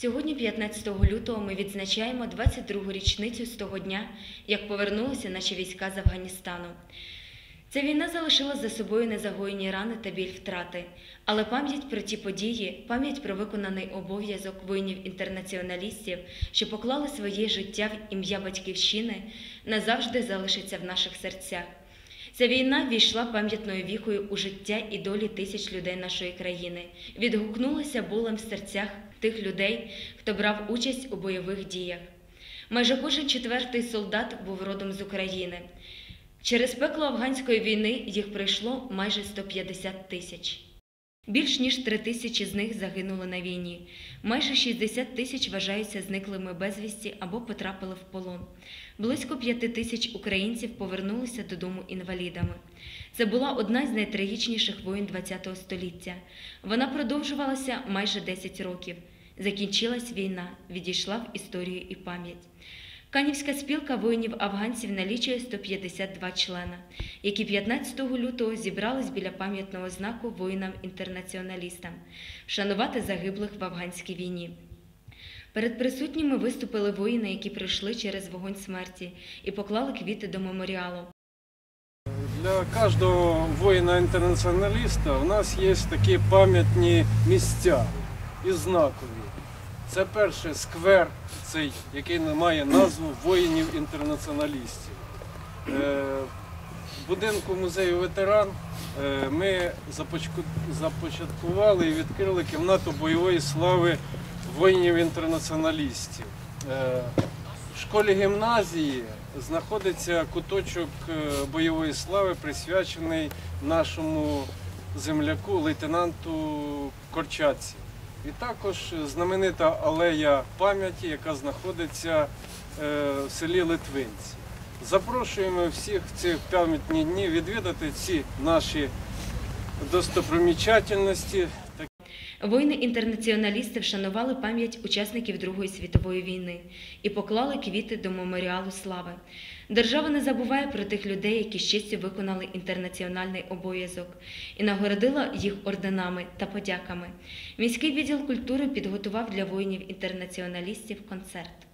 Сьогодні, 15 лютого, ми відзначаємо 22-гу річницю з того дня, як повернулися наші війська з Афганістану. Ця війна залишила за собою незагоєні рани та біль втрати, але пам'ять про ті події, пам'ять про виконаний обов'язок воїнів-інтернаціоналістів, що поклали своє життя в ім'я батьківщини, назавжди залишиться в наших серцях. Ця війна війшла пам'ятною віхою у життя і долі тисяч людей нашої країни, відгукнулася болем в серцях тих людей, хто брав участь у бойових діях. Майже кожен четвертий солдат був родом з України. Через пекло афганської війни їх прийшло майже 150 тисяч. Більш ніж три тисячі з них загинули на війні. Майже 60 тисяч вважаються зниклими безвісті або потрапили в полон. Близько п'яти тисяч українців повернулися додому інвалідами. Це була одна з найтрагічніших воїн ХХ століття. Вона продовжувалася майже 10 років. Закінчилась війна, відійшла в історію і пам'ять. Канівська спілка воїнів-афганців налічує 152 члена, які 15 лютого зібрались біля пам'ятного знаку воїнам-інтернаціоналістам вшанувати загиблих в афганській війні. Перед присутніми виступили воїни, які пройшли через вогонь смерті і поклали квіти до меморіалу. Для кожного воїна-інтернаціоналіста у нас є такі пам'ятні місця і знакові. Це перше сквер, цей, який має назву воїнів-інтернаціоналістів. Е, В будинку музею ветеран е, ми започаткували і відкрили кімнату бойової слави воїнів-інтернаціоналістів. Е, в школі гімназії знаходиться куточок е, бойової слави, присвячений нашому земляку, лейтенанту Корчатці. І також знаменита алея пам'яті, яка знаходиться е, в селі Литвинці. Запрошуємо всіх в ці пам'ятні дні відвідати ці наші достопримічательності. Воїни-інтернаціоналісти вшанували пам'ять учасників Другої світової війни і поклали квіти до меморіалу слави. Держава не забуває про тих людей, які з честю виконали інтернаціональний обов'язок, і нагородила їх орденами та подяками. Міський відділ культури підготував для воїнів-інтернаціоналістів концерт.